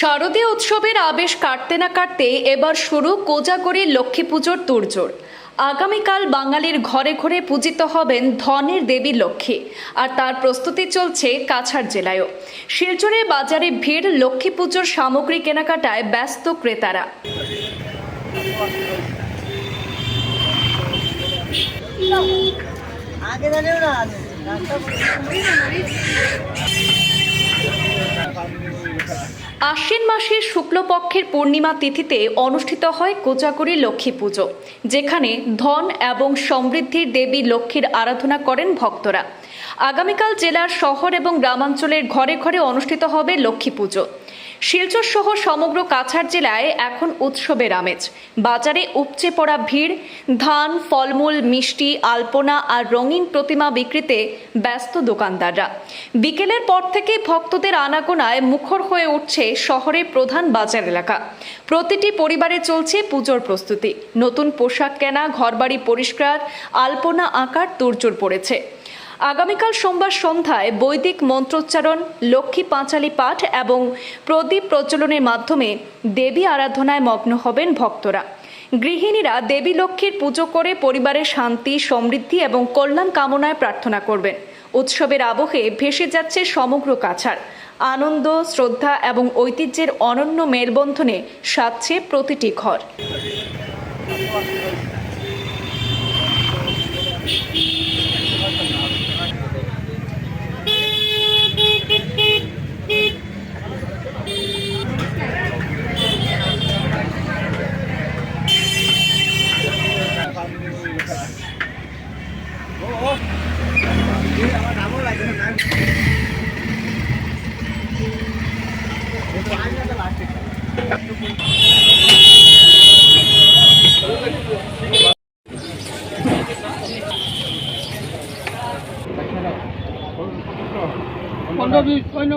শারদীয় উৎসবের আবেশ কাটতে না কাটতে এবার শুরু কোজাগরি লক্ষ্মী পুজোর তুরজোর আগামীকাল বাঙালির ঘরে ঘরে পূজিত হবেন ধনের দেবী লক্ষ্মী, আর তার প্রস্তুতি চলছে কাছাড় জেলায়ও। শিলচরে বাজারে ভিড়, লক্ষ্মী পুজোর সামগ্রী কেনাকাটায় ব্যস্ত ক্রেতারা। আগে না আশ্বিন মাসের শুক্লপক্ষের পূর্ণিমা তিথিতে অনুষ্ঠিত হয় কোচাকুরি লক্ষ্মী পুজো, যেখানে ধন এবং সমৃদ্ধির দেবী লক্ষ্মীর আরাধনা করেন ভক্তরা। আগামীকাল জেলার শহর এবং গ্রামাঞ্চলের ঘরে ঘরে অনুষ্ঠিত হবে লক্ষ্মী পুজো। শিলচর সহ সমগ্র কাছাড় জেলায় এখন উৎসবের আমেজ। বাজারে উপচে পড়া ভিড়, ধান, ফলমূল, মিষ্টি, আলপনা আর রঙিন প্রতিমা বিক্রিতে ব্যস্ত দোকানদাররা। বিকেলের পর থেকে ভক্তদের আনাগোনায় মুখর হয়ে উঠছে শহরের প্রধান বাজার এলাকা। প্রতিটি পরিবারে চলছে পুজোর প্রস্তুতি। নতুন পোশাক কেনা, ঘরবাড়ি পরিষ্কার, আলপনা আঁকার তোড়জোড় পড়েছে। আগামীকাল সোমবার সন্ধ্যায় বৈদিক মন্ত্রোচ্চারণ, লক্ষ্মী পাঁচালী পাঠ এবং প্রদীপ প্রজ্বলনের মাধ্যমে দেবী আরাধনায় মগ্ন হবেন ভক্তরা। গৃহিণীরা দেবী লক্ষ্মীর পুজো করে পরিবারের শান্তি, সমৃদ্ধি এবং কল্যাণ কামনায় প্রার্থনা করবেন। উৎসবের আবহে ভেসে যাচ্ছে সমগ্র কাছাড়। আনন্দ, শ্রদ্ধা এবং ঐতিহ্যের অনন্য মেলবন্ধনে সাজছে প্রতিটি ঘর। পনেরো বিশ পনেরো